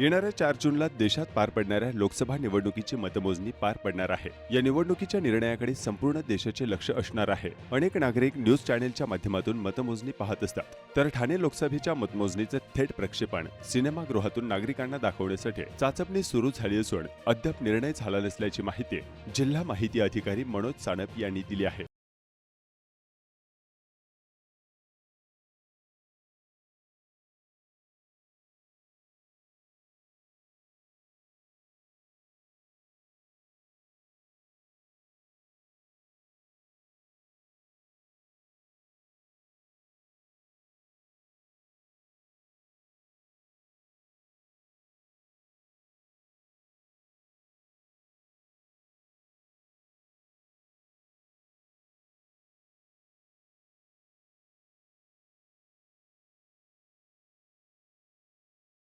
येणाऱ्या चार जूनला देशात पार पडणाऱ्या लोकसभा निवडणुकीची मतमोजणी पार पडणार आहे. या निवडणुकीच्या निर्णयाकडे संपूर्ण देशाचे लक्ष असणार आहे. अनेक नागरिक न्यूज चॅनेलच्या माध्यमातून मतमोजणी पाहत असतात. तर ठाणे लोकसभेच्या मतमोजणीचं थेट प्रक्षेपण सिनेमागृहातून नागरिकांना दाखवण्यासाठी चाचपणी सुरू झाली असून अद्याप निर्णय झाला नसल्याची माहिती जिल्हा माहिती अधिकारी मनोज सानप यांनी दिली आहे.